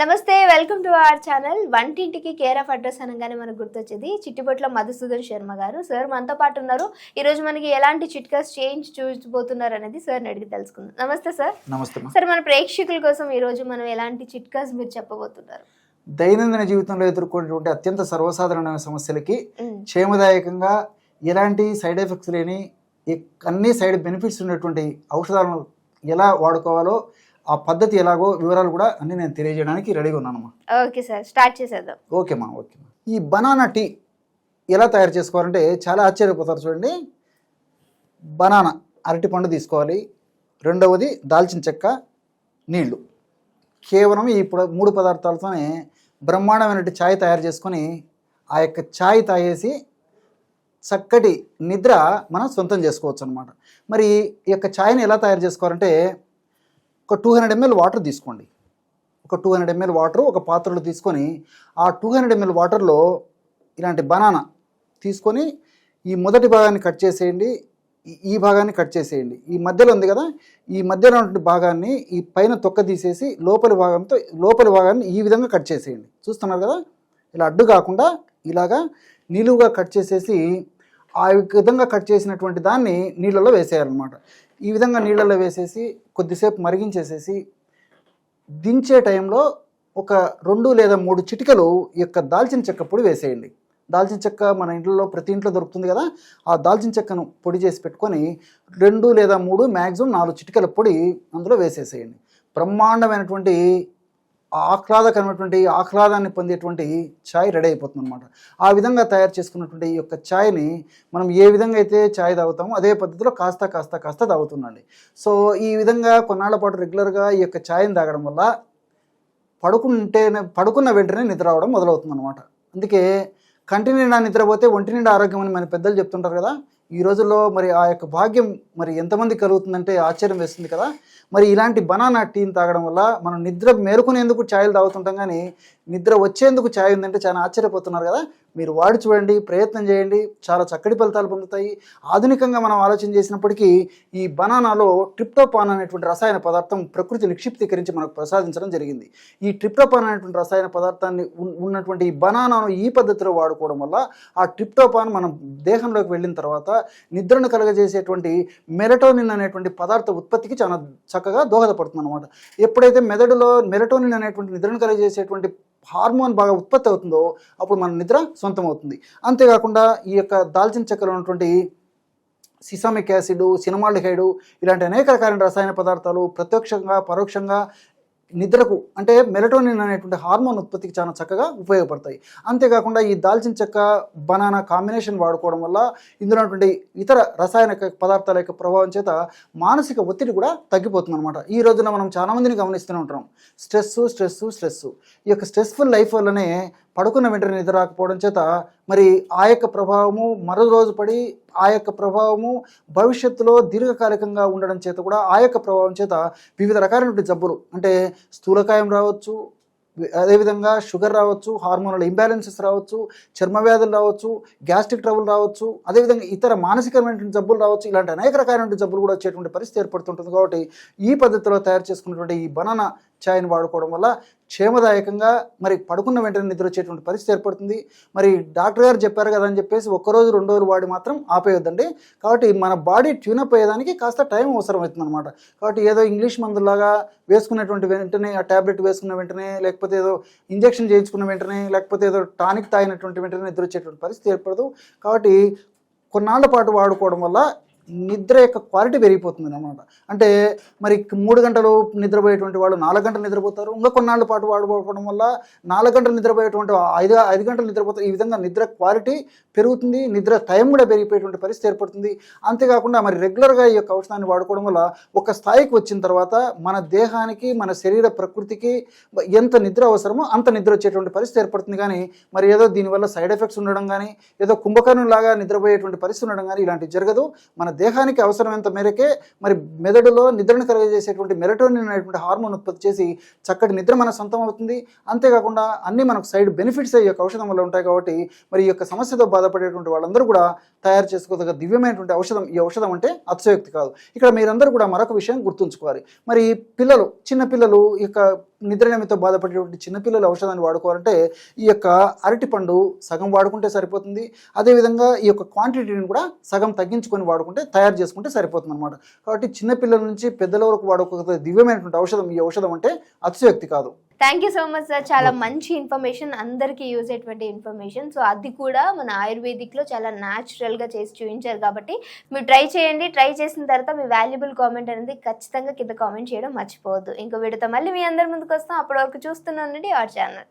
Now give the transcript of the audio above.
నమస్తే welcome to our channel. వంటింటికి care of address అనగానే మనకు గుర్తొచ్చేది చిట్టిపొట్ల మధుసూదన్ శర్మ గారు. సార్ మనతో పాటు ఉన్నారు. ఈ రోజు మనకి ఎలాంటి చిట్కాస్ చేంజ్ చూసిపోతున్నారు అనేది సార్ అడిగి తెలుసుకుందాం. నమస్తే సార్. నమస్తే. సార్ మన ప్రేక్షకుల కోసం ఈ రోజు మనం ఎలాంటి చిట్కాస్ మీరు చెప్పబోతున్నారు? దైనందిన జీవితంలో ఎదుర్కొనేటువంటి అత్యంత సర్వసాధారణమైన సమస్యలకి క్షేమదాయకంగా ఎలాంటి సైడ్ ఎఫెక్ట్స్ లేని అన్ని సైడ్ బెనిఫిట్స్ ఉన్నటువంటి ఔషధాలను ఎలా వాడుకోవాలో ఆ పద్ధతి ఎలాగో వివరాలు కూడా అన్ని నేను తెలియజేయడానికి రెడీగా ఉన్నానమ్మా. ఓకే సార్ స్టార్ట్ చేసేద్దాం. ఓకేమ్మా ఓకేమ్మా ఈ బనానా టీ ఎలా తయారు చేసుకోవాలంటే చాలా ఆశ్చర్యపోతారు చూడండి. బనానా అరటిపండు తీసుకోవాలి. రెండవది దాల్చిన చెక్క నీళ్ళు. కేవలం ఈ ఇప్పుడు మూడు పదార్థాలతోనే బ్రహ్మాండమైనటువంటి ఛాయ్ తయారు చేసుకొని ఆ యొక్క ఛాయ్ తాగేసి చక్కటి నిద్ర మనం సొంతం చేసుకోవచ్చు అనమాట మరి ఈ యొక్క ఛాయ్ని ఎలా తయారు చేసుకోవాలంటే ఒక టూ హండ్రెడ్ ఎంఎల్ వాటర్ తీసుకోండి. ఒక టూ హండ్రెడ్ ఎంఎల్ వాటర్ ఒక పాత్రలో తీసుకొని ఆ టూ హండ్రెడ్ ఎంఎల్ వాటర్లో ఇలాంటి బనానా తీసుకొని ఈ మొదటి భాగాన్ని కట్ చేసేయండి. ఈ- ఈ భాగాన్ని కట్ చేసేయండి. ఈ మధ్యలో ఉంది కదా? ఈ మధ్యలో ఉన్నటువంటి భాగాన్ని ఈ పైన తొక్క తీసేసి లోపలి భాగంతో లోపలి భాగాన్ని ఈ విధంగా కట్ చేసేయండి. చూస్తున్నారు కదా? ఇలా అడ్డు కాకుండా ఇలాగా నిలువుగా కట్ చేసేసి ఆ విధంగా కట్ చేసినటువంటి దాన్ని నీళ్ళలో వేసేయాలన్నమాట. ఈ విధంగా నీళ్ళలో వేసేసి కొద్దిసేపు మరిగించేసేసి దించే టైంలో ఒక రెండు లేదా మూడు చిటికలు ఈ యొక్క దాల్చిన చెక్క పొడి వేసేయండి. దాల్చిన చెక్క మన ఇంట్లో ప్రతి ఇంట్లో దొరుకుతుంది కదా ఆ దాల్చిన చెక్కను పొడి చేసి పెట్టుకొని రెండు లేదా మూడు మ్యాక్సిమం నాలుగు చిటికల పొడి అందులో వేసేసేయండి. బ్రహ్మాండమైనటువంటి ఆహ్లాదకరమైనటువంటి ఆహ్లాదాన్ని పొందేటువంటి ఛాయ్ రెడీ అయిపోతుంది అనమాట ఆ విధంగా తయారు చేసుకున్నటువంటి ఈ యొక్క ఛాయ్ని మనం ఏ విధంగా అయితే ఛాయ్ తాగుతామో అదే పద్ధతిలో కాస్త కాస్త కాస్త తాగుతుందండి. సో ఈ విధంగా కొన్నాళ్ళ పాటు రెగ్యులర్గా ఈ యొక్క ఛాయ్ని తాగడం వల్ల పడుకుంటే పడుకున్న వెంటనే నిద్ర రావడం మొదలవుతుంది అనమాట అందుకే కంటి నిండా నిద్రపోతే ఒంటి నిండా ఆరోగ్యం అని మన పెద్దలు చెప్తుంటారు కదా ఈ రోజుల్లో మరి ఆ యొక్క భాగ్యం మరి ఎంతమంది కలుగుతుందంటే ఆశ్చర్యం వేస్తుంది కదా. మరి ఇలాంటి బనానా టీని తాగడం వల్ల మనం నిద్ర మేలుకునేందుకు ఛాయలు తాగుతుంటాం కానీ నిద్ర వచ్చేందుకు ఛాయ్ ఉందంటే చాలా ఆశ్చర్యపోతున్నారు కదా. మీరు వాడి చూడండి ప్రయత్నం చేయండి. చాలా చక్కటి ఫలితాలు పొందుతాయి. ఆధునికంగా మనం ఆలోచన చేసినప్పటికీ ఈ బనానాలో ట్రిప్టోపాన్ అనేటువంటి రసాయన పదార్థం ప్రకృతి నిక్షిప్తీకరించి మనకు ప్రసాదించడం జరిగింది. ఈ ట్రిప్టోపాన్ అనేటువంటి రసాయన పదార్థాన్ని ఉన్నటువంటి ఈ బనానాను ఈ పద్ధతిలో వాడుకోవడం వల్ల ఆ ట్రిప్టోపాన్ మనం దేహంలోకి వెళ్ళిన తర్వాత నిద్రను కలగజేసేటువంటి మెలటోనిన్ అనేటువంటి పదార్థ ఉత్పత్తికి చాలా చక్కగా దోహదపడుతుంది అనమాట ఎప్పుడైతే మెదడులో మెలటోనిన్ అనేటువంటి నిద్రను కలగజేసేటువంటి హార్మోన్ బాగా ఉత్పత్తి అవుతుందో అప్పుడు మన నిద్ర సొంతం అవుతుంది అంతేకాకుండా ఈ యొక్క దాల్చిన చెక్కలో ఉన్నటువంటి సిసామిక్ యాసిడ్ సినమాల్డిహైడ్ ఇలాంటి అనేక రకాలైన రసాయన పదార్థాలు ప్రత్యక్షంగా పరోక్షంగా నిద్రకు అంటే మెలటోనిన్ అనేటువంటి హార్మోన్ ఉత్పత్తికి చాలా చక్కగా ఉపయోగపడతాయి. అంతేకాకుండా ఈ దాల్చిన చెక్క బనానా కాంబినేషన్ వాడుకోవడం వల్ల ఇందులో ఉన్నటువంటి ఇతర రసాయన పదార్థాల యొక్క ప్రభావం చేత మానసిక ఒత్తిడి కూడా తగ్గిపోతుంది అనమాట ఈ రోజున మనం చాలామందిని గమనిస్తూనే ఉంటాం. స్ట్రెస్ స్ట్రెస్ స్ట్రెస్ ఈ యొక్క స్ట్రెస్ఫుల్ లైఫ్ వల్లనే పడుకున్న వెంటనే నిద్ర రాకపోవడం చేత మరి ఆ యొక్క ప్రభావము మరో రోజు పడి ఆ యొక్క ప్రభావము భవిష్యత్తులో దీర్ఘకాలికంగా ఉండడం చేత కూడా ఆ యొక్క ప్రభావం చేత వివిధ రకాలైనటువంటి జబ్బులు అంటే స్థూలకాయం రావచ్చు అదేవిధంగా షుగర్ రావచ్చు హార్మోనల్ ఇంబ్యాలెన్సెస్ రావచ్చు చర్మ వ్యాధులు రావచ్చు గ్యాస్ట్రిక్ ట్రబుల్ రావచ్చు అదేవిధంగా ఇతర మానసికమైనటువంటి జబ్బులు రావచ్చు ఇలాంటి అనేక రకాలైనటువంటి జబ్బులు కూడా వచ్చేటువంటి పరిస్థితి ఏర్పడుతుంటుంది కాబట్టి ఈ పద్ధతిలో తయారు చేసుకున్నటువంటి ఈ బనానా చాయ్ని వాడుకోవడం వల్ల క్షేమదాయకంగా మరి పడుకున్న వెంటనే నిద్ర వచ్చేటువంటి పరిస్థితి ఏర్పడుతుంది. మరి డాక్టర్ గారు చెప్పారు కదా అని చెప్పేసి ఒక్కరోజు రెండు రోజులు వాడి మాత్రం ఆపేయొద్దండి. కాబట్టి మన బాడీ ట్యూనప్ అయ్యేదానికి కాస్త టైం అవసరం అవుతుంది అనమాట కాబట్టి ఏదో ఇంగ్లీష్ మందులాగా వేసుకున్నటువంటి వెంటనే ఆ ట్యాబ్లెట్ వేసుకున్న వెంటనే లేకపోతే ఏదో ఇంజెక్షన్ చేయించుకున్న వెంటనే లేకపోతే ఏదో టానిక్ తాగినటువంటి వెంటనే నిద్ర వచ్చేటువంటి పరిస్థితి ఏర్పడదు. కాబట్టి కొన్నాళ్ళ పాటు వాడుకోవడం వల్ల నిద్ర యొక్క క్వాలిటీ పెరిగిపోతుంది అనమాట అంటే మరి మూడు గంటలు నిద్రపోయేటువంటి వాళ్ళు నాలుగు గంటలు నిద్రపోతారు. ఇంకా కొన్నాళ్ళ పాటు వాడుకోవడం వల్ల నాలుగు గంటలు నిద్రపోయేటువంటి ఐదు ఐదు గంటలు నిద్రపోతారు. ఈ విధంగా నిద్ర క్వాలిటీ పెరుగుతుంది. నిద్ర టైం కూడా పెరిగిపోయేటువంటి పరిస్థితి ఏర్పడుతుంది. అంతేకాకుండా మరి రెగ్యులర్గా ఈ యొక్క ఔషధాన్ని వాడుకోవడం వల్ల ఒక స్థాయికి వచ్చిన తర్వాత మన దేహానికి మన శరీర ప్రకృతికి ఎంత నిద్ర అవసరమో అంత నిద్ర వచ్చేటువంటి పరిస్థితి ఏర్పడుతుంది. కానీ మరి ఏదో దీనివల్ల సైడ్ ఎఫెక్ట్స్ ఉండడం కానీ ఏదో కుంభకర్ణం లాగా నిద్రపోయేటువంటి పరిస్థితి ఉండడం కానీ ఇలాంటివి జరగదు. మన దేహానికి అవసరమైనంత మేరకే మరి మెదడులో నిద్రను కలుగజేసేటువంటి మెరటోనిన్ అనేటువంటి హార్మోన్ ఉత్పత్తి చేసి చక్కటి నిద్ర మన సొంతం అవుతుంది అంతేకాకుండా అన్ని మనకు సైడ్ బెనిఫిట్స్ ఈ యొక్క ఔషధం వల్ల ఉంటాయి కాబట్టి మరి ఈ యొక్క సమస్యతో బాధపడేటువంటి వాళ్ళందరూ కూడా తయారు చేసుకోదగ్గ దివ్యమైనటువంటి ఔషధం ఈ ఔషధం అంటే అతిశయోక్తి కాదు. ఇక్కడ మీరందరూ కూడా మరొక విషయం గుర్తుంచుకోవాలి. మరి పిల్లలు చిన్న పిల్లలు ఈ యొక్క నిద్ర నిమిత్తం బాధపడేటువంటి చిన్నపిల్లల ఔషధాన్ని వాడుకోవాలంటే ఈ యొక్క అరటిపండు సగం వాడుకుంటే సరిపోతుంది. అదేవిధంగా ఈ యొక్క క్వాంటిటీని కూడా సగం తగ్గించుకొని వాడుకుంటే తయారు చేసుకుంటే సరిపోతుంది అనమాట కాబట్టి చిన్నపిల్లల నుంచి పెద్దల వరకు వాడుకోగల దివ్యమైనటువంటి ఔషధం ఈ ఔషధం అంటే అతిశయోక్తి కాదు. Thank you so much sir చాలా మంచి ఇన్ఫర్మేషన్ అందరికీ యూజ్ అయ్యేటువంటి ఇన్ఫర్మేషన్ సో అది కూడా మన ఆయుర్వేదిక్లో చాలా న్యాచురల్గా చేసి చూపించారు కాబట్టి మీరు ట్రై చేయండి. ట్రై చేసిన తర్వాత మీ వాల్యుబుల్ కామెంట్ అనేది ఖచ్చితంగా కింద కామెంట్ చేయడం మర్చిపోవద్దు. ఇంకో వీడియోతో మళ్ళీ మీ అందరి ముందుకు వస్తాం. అప్పటి వరకు చూస్తూనే ఉండండి ఆర్ ఛానల్